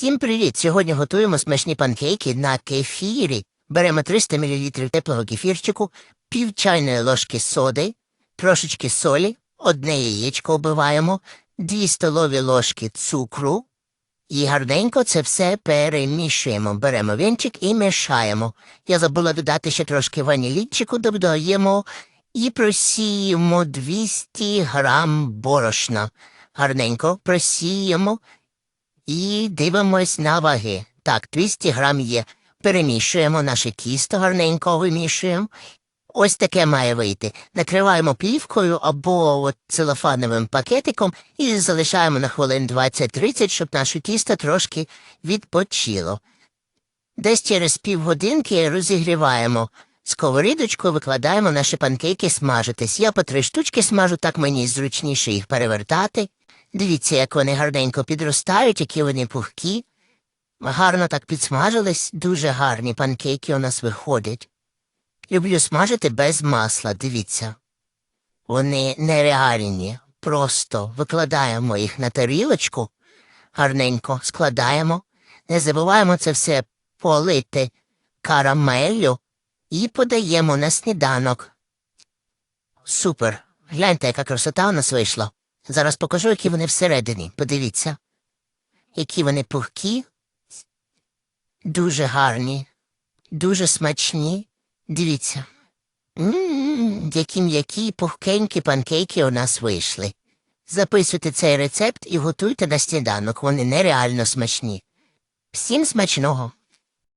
Всім привіт! Сьогодні готуємо смачні панкейки на кефірі. Беремо 300 мл теплого кефірчику, пів чайної ложки соди, трошечки солі, одне яєчко вбиваємо, 2 столові ложки цукру. І гарненько це все перемішуємо. Беремо вінчик і мішаємо. Я забула додати ще трошки ванілінчику, додаємо і просіємо 200 грам борошна. Гарненько просіємо і дивимось на ваги. Так, 200 грам є. Перемішуємо наше тісто, гарненько вимішуємо. Ось таке має вийти. Накриваємо плівкою або от целофановим пакетиком і залишаємо на хвилин 20-30, щоб наше тісто трошки відпочило. Десь через півгодинки розігріваємо сковорідочку, викладаємо наші панкейки смажитись. Я по три штучки смажу, так мені зручніше їх перевертати. Дивіться, як вони гарненько підростають, які вони пухкі. Гарно так підсмажились, дуже гарні панкейки у нас виходять. Люблю смажити без масла, дивіться. Вони нереальні. Просто викладаємо їх на тарілочку, гарненько складаємо, не забуваємо це все полити карамеллю і подаємо на сніданок. Супер. Гляньте, яка красота у нас вийшла. Зараз покажу, які вони всередині. Подивіться. Які вони пухкі, дуже гарні, дуже смачні. Дивіться. Ммм, які м'які пухкенькі панкейки у нас вийшли. Записуйте цей рецепт і готуйте на сніданок, вони нереально смачні. Всім смачного!